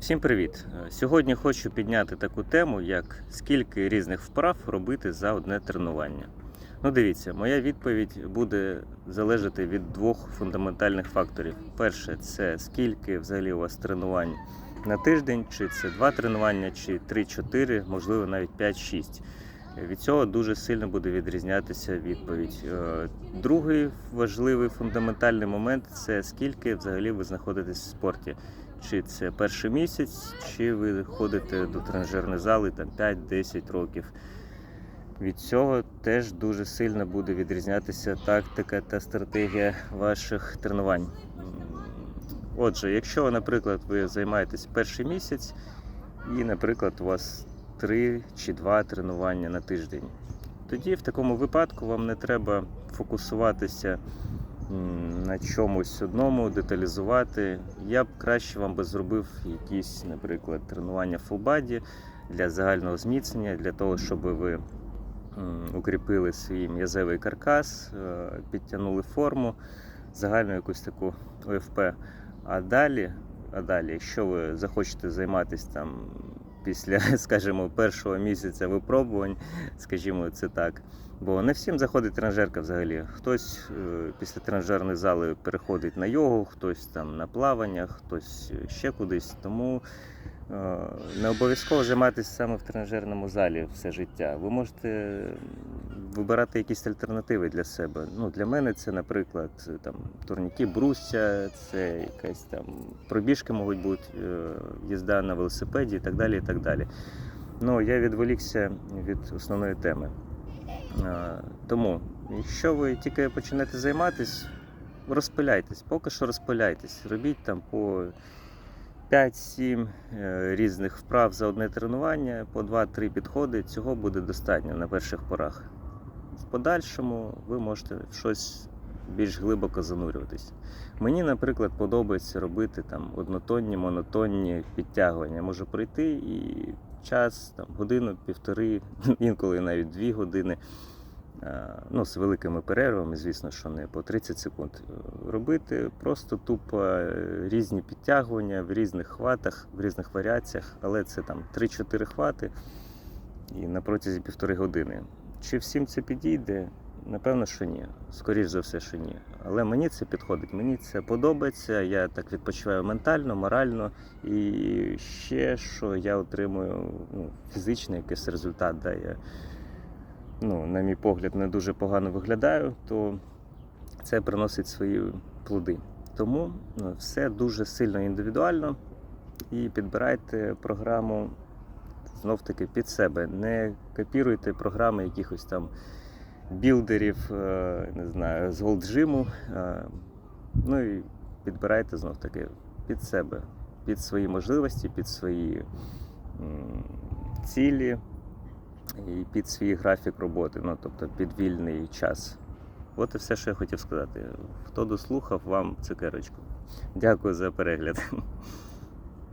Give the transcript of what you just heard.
Всім привіт! Сьогодні хочу підняти таку тему, як скільки різних вправ робити за одне тренування. Ну, дивіться, моя відповідь буде залежати від двох фундаментальних факторів. Перше, це скільки взагалі у вас тренувань на тиждень, чи це два тренування, чи 3-4, можливо, навіть 5-6. Від цього дуже сильно буде відрізнятися відповідь. Е, Другий важливий фундаментальний момент це скільки взагалі ви знаходитесь в спорті чи це перший місяць, чи ви ходите до тренажерної зали там 5-10 років. Від цього теж дуже сильно буде відрізнятися тактика та стратегія ваших тренувань. Отже, якщо, наприклад, ви займаєтесь перший місяць, і, наприклад, у вас 3 чи 2 тренування на тиждень, тоді в такому випадку вам не треба фокусуватися на чомусь одному, деталізувати. Я б краще вам би зробив якісь, наприклад, тренування фулбаді для загального зміцнення, для того, щоб ви укріпили свій м'язевий каркас, е, підтягнули форму, загальну якусь таку ОФП. А далі, а далі, якщо ви захочете займатися там після, скажімо, першого місяця випробувань, скажімо це так. Бо не всім заходить тренажерка взагалі. Хтось е, після тренажерної зали переходить на йогу, хтось там на плавання, хтось ще кудись. Тому е, не обов'язково займатися саме в тренажерному залі все життя. Ви можете вибирати якісь альтернативи для себе. Ну, для мене це, наприклад, там турніки брусся, це якась там пробіжки можуть бути, е, їзда на велосипеді і так далі. І так далі. Ну, я відволікся від основної теми. Е, Тому, якщо ви тільки почнете займатися, розпиляйтесь, поки що розпиляйтесь. Робіть там по 5-7 е, різних вправ за одне тренування, по 2-3 підходи. Цього буде достатньо на перших порах. В подальшому ви можете в щось більш глибоко занурюватись. Мені, наприклад, подобається робити там однотонні, монотонні підтягування. Я можу пройти і час, там, годину, півтори, інколи навіть дві години. Ну, з великими перервами, звісно, що не по 30 секунд. е, Робити просто тупо е, різні підтягування в різних хватах, в різних варіаціях, але це там 3-4 хвати і на протязі півтори години. Чи всім це підійде? Напевно, що ні. Скоріш за все, що ні. Але мені це підходить, мені це подобається. Я так відпочиваю ментально, морально. І ще що я отримую ну, фізичний якийсь результат, да, я, ну, на мій погляд, не дуже погано виглядаю, то це приносить свої плоди. Тому ну, все дуже сильно індивідуально і підбирайте програму знов таки під себе. Не копіруйте програми якихось там білдерів, е, не знаю, з голджиму. е, Ну і підбирайте знов таки під себе, під свої можливості, під свої цілі і під свій графік роботи, ну тобто під вільний час. От і все, що я хотів сказати. Хто дослухав, вам цукерочку. Дякую за перегляд.